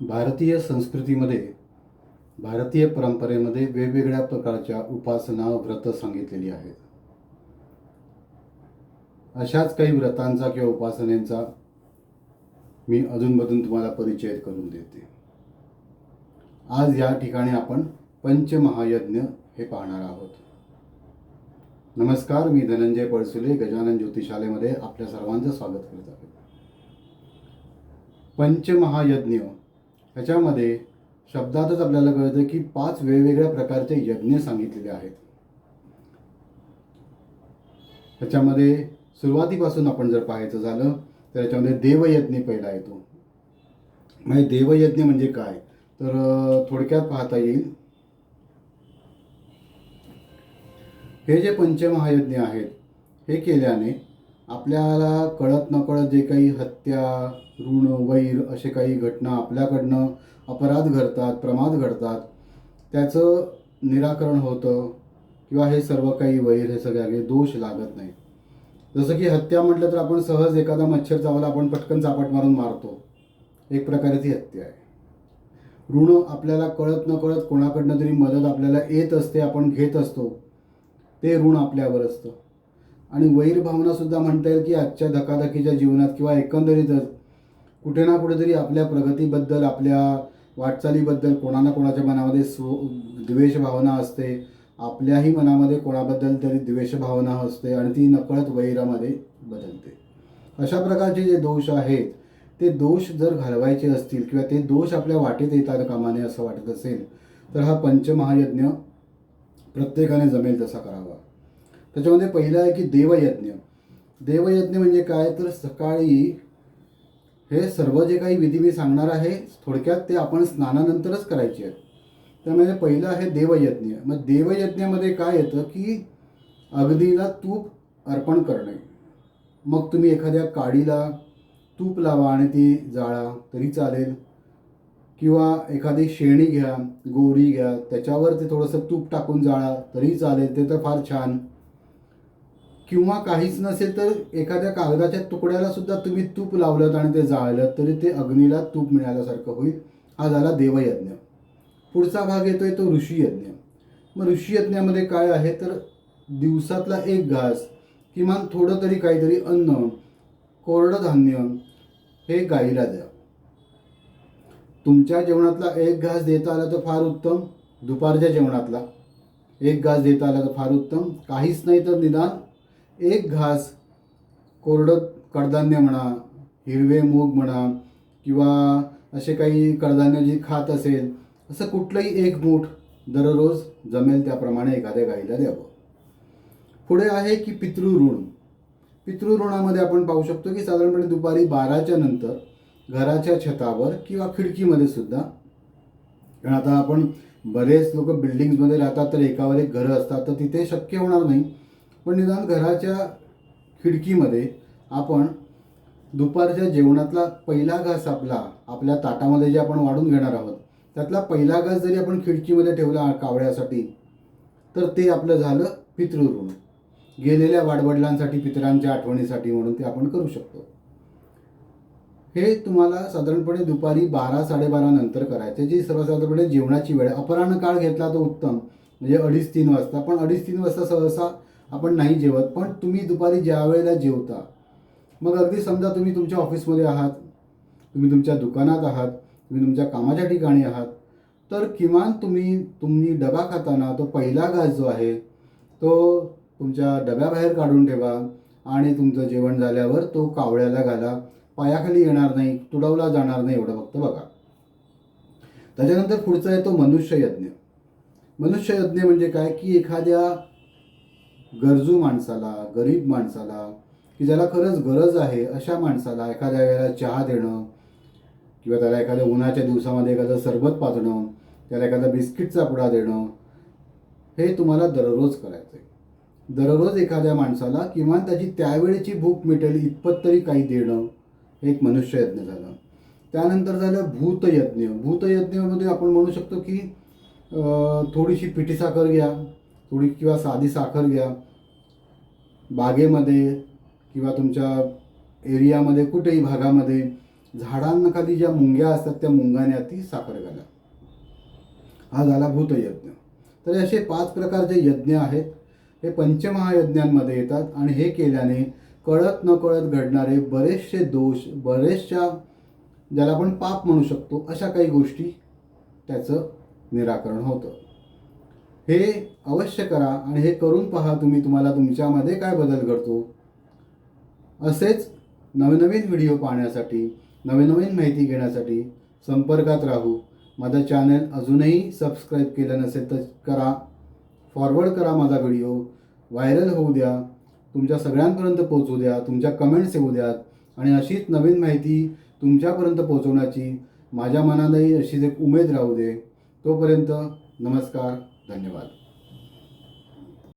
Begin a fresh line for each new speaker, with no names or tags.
भारतीय संस्कृतीमध्ये भारतीय परंपरेमध्ये वेगवेगळ्या प्रकारच्या उपासना व्रत सांगितलेली आहेत. अशाच काही व्रतांचा किंवा उपासनेचा मी अजूनमधून तुम्हाला परिचय करून देते. आज या ठिकाणी आपण पंचमहायज्ञ हे पाहणार आहोत. नमस्कार मी धनंजय पळसुले गजानन ज्योतिषालयमध्ये आपल्या सर्वांचं स्वागत करत आहे. पंचमहायज्ञ ह्याच्यामध्ये शब्दातच आपल्याला कळतं की पाच वेगवेगळ्या प्रकारचे यज्ञ सांगितलेले आहेत. ह्याच्यामध्ये सुरुवातीपासून आपण जर पाहायचं झालं तर याच्यामध्ये देवयज्ञ पहिला येतो. म्हणजे देवयज्ञ म्हणजे काय? तर थोडक्यात पाहता येईल. हे जे पंचमहायज्ञ आहेत हे केल्याने आपल्याला कळत नकळत जे काही हत्या ऋण वैर असे काही घटना आपल्याकडनं अपराध घडतात प्रमाद घडतात त्याचं निराकरण होतं किंवा हे सर्व काही वैर हे सगळ्याकडे दोष लागत नाही. जसं की हत्या म्हटलं तर आपण सहज एखादा मच्छर चावला आपण पटकन चापट मारून मारतो. एक प्रकारे ती हत्या आहे. ऋण आपल्याला कळत न कळत कोणाकडनं तरी मदत आपल्याला येत असते आपण घेत असतो. ते ऋण आपल्यावर असतं. आणि वैरभावना सुद्धा म्हणता येईल की आजच्या धकाधकीच्या जीवनात किंवा एकंदरीतच कुठे ना कुठेतरी आपल्या प्रगतीबद्दल आपल्या वाटचालीबद्दल कोणा ना कोणाच्या मनामध्ये स्व द्वेष भावना असते आपल्याही मनामध्ये कोणाबद्दल तरी द्वेष भावना असते आणि ती नकळत वैरामध्ये बदलते. अशा प्रकारचे जे दोष आहेत ते दोष जर घालवायचे असतील किंवा ते दोष आपल्या वाटेत येतात कामाने असं वाटत असेल तर हा पंचमहायज्ञ प्रत्येकाने जमेल तसा करावा. त्याच्यामध्ये पहिलं आहे की देवयज्ञ. देवयज्ञ म्हणजे काय? तर सकाळी हे सर्व जे काही विधी मी सांगणार आहे थोडक्यात ते आपण स्नानानंतरच करायचे आहेत. त्यामध्ये पहिलं आहे देवयज्ञ. मग देवयज्ञामध्ये काय येतं की अगदीला तूप अर्पण करणे. मग तुम्ही एखाद्या काडीला तूप लावा आणि ती जाळा तरी चालेल. किंवा एखादी शेणी घ्या गोरी घ्या त्याच्यावर ते थोडंसं तूप टाकून जाळा तरी चालेल. ते तर फार छान. किंवा काहीच नसेल तर एखाद्या कागदाच्या तुकड्याला सुद्धा तुम्ही तूप लावलं आणि ते जाळलं तरी ते अग्नीला तूप मिळाल्यासारखं होईल. हा झाला देवयज्ञ. पुढचा भाग येतोय तो ऋषीयज्ञ. मग ऋषीयज्ञामध्ये काय आहे? तर दिवसातला एक घास किमान थोडं तरी काहीतरी अन्न कोरडं धान्य हे गाईला द्या. तुमच्या जेवणातला एक घास देता आला तर फार उत्तम. दुपारच्या जेवणातला एक घास देता आला तर फार उत्तम. काहीच नाही तर निदान एक घास कोरडं कडधान्य म्हणा हिरवे मूग म्हणा किंवा असे काही कडधान्य जी खात असेल असं कुठलंही एक मूठ दररोज जमेल त्याप्रमाणे एखाद्या गाईला द्यावं. पुढे आहे की पितृऋण. पितृऋणामध्ये आपण पाहू शकतो की साधारणपणे दुपारी बाराच्या नंतर घराच्या छतावर किंवा खिडकीमध्ये सुद्धा कारण आता आपण बरेच लोक बिल्डिंग्समध्ये राहतात तर एकावर एक घरं असतात तर तिथे शक्य होणार नाही. पण निदान घराच्या खिडकीमध्ये आपण दुपारच्या जेवणातला पहिला घास आपला आपल्या ताटामध्ये जे आपण वाढून घेणार आहोत त्यातला पहिला घास जरी आपण खिडकीमध्ये ठेवला कावळ्यासाठी तर ते आपलं झालं पितृऋण. गेलेल्या वाडवडिलांसाठी पितरांच्या आठवणीसाठी म्हणून ते आपण करू शकतो. हे तुम्हाला साधारणपणे दुपारी बारा साडेबारा नंतर करायचे जी सर्वसाधारणपणे जेवणाची वेळ आहे. अपराह्न काळ घेतला तो उत्तम. म्हणजे अडीच तीन वाजता. पण अडीच तीन वाजता सहसा आपण नाही जेवत पण तुम्ही दुपारी ज्या वेळेला जेवता मग अगदी समजा तुम्ही तुमच्या ऑफिसमध्ये आहात तुम्ही तुमच्या दुकानात आहात तुम्ही तुमच्या कामाच्या ठिकाणी आहात तर किमान तुम्ही तुम्ही डबा खाताना तो पहिला घास जो आहे तो तुमच्या डब्याबाहेर काढून ठेवा आणि तुमचं जेवण झाल्यावर तो कावळ्याला घाला. पायाखाली येणार नाही तुडवला जाणार नाही एवढं फक्त बघा. त्याच्यानंतर पुढचा आहे तो मनुष्ययज्ञ. मनुष्ययज्ञ म्हणजे काय? की एखाद्या गरजू माणसाला गरीब माणसाला की ज्याला खरंच गरज आहे अशा माणसाला एखाद्या वेळेला चहा देणं किंवा त्याला एखाद्या उन्हाच्या दिवसामध्ये एखादं सरबत पाजणं त्याला एखादा बिस्किटचा पुडा देणं हे तुम्हाला दररोज करायचं आहे दररोज एखाद्या माणसाला किमान त्याची त्यावेळेची भूक मिटेल इतपत तरी काही देणं हे एक मनुष्ययज्ञ झालं. त्यानंतर झालं भूतयज्ञ. भूतयज्ञामध्ये आपण म्हणू शकतो की थोडीशी पिठीसाखर घ्या थोडी किंवा साधी साखर घ्या. बागेमध्ये किंवा तुमच्या एरियामध्ये कुठेही भागामध्ये झाडांखाली ज्या मुंग्या असतात त्या मुंग्याने ती साखर घाला. हा झाला भूतयज्ञ. तर असे पाच प्रकारचे यज्ञ आहेत. हे पंचमहायज्ञांमध्ये येतात आणि हे केल्याने कळत न कळत घडणारे बरेचसे दोष बरेचशा ज्याला आपण पाप म्हणू शकतो अशा काही गोष्टी त्याचं निराकरण होतं. हे अवश्य करा आणि हे करून पहा तुम्ही तुम्हाला तुमच्यामध्ये काय बदल घडतो. असेच नवनवीन व्हिडिओ पाहण्यासाठी नवीन माहिती घेण्यासाठी संपर्कात राहू. माझं चॅनल अजूनही सबस्क्राईब केलं नसेल तर करा. फॉरवर्ड करा माझा व्हिडिओ. व्हायरल होऊ द्या. तुमच्या सगळ्यांपर्यंत पोहोचू द्या. तुमच्या कमेंट्स येऊ द्यात. आणि अशीच नवीन माहिती तुमच्यापर्यंत पोहोचवण्याची माझ्या मनालाही अशीच एक उमेद राहू दे. तोपर्यंत नमस्कार. धन्यवाद.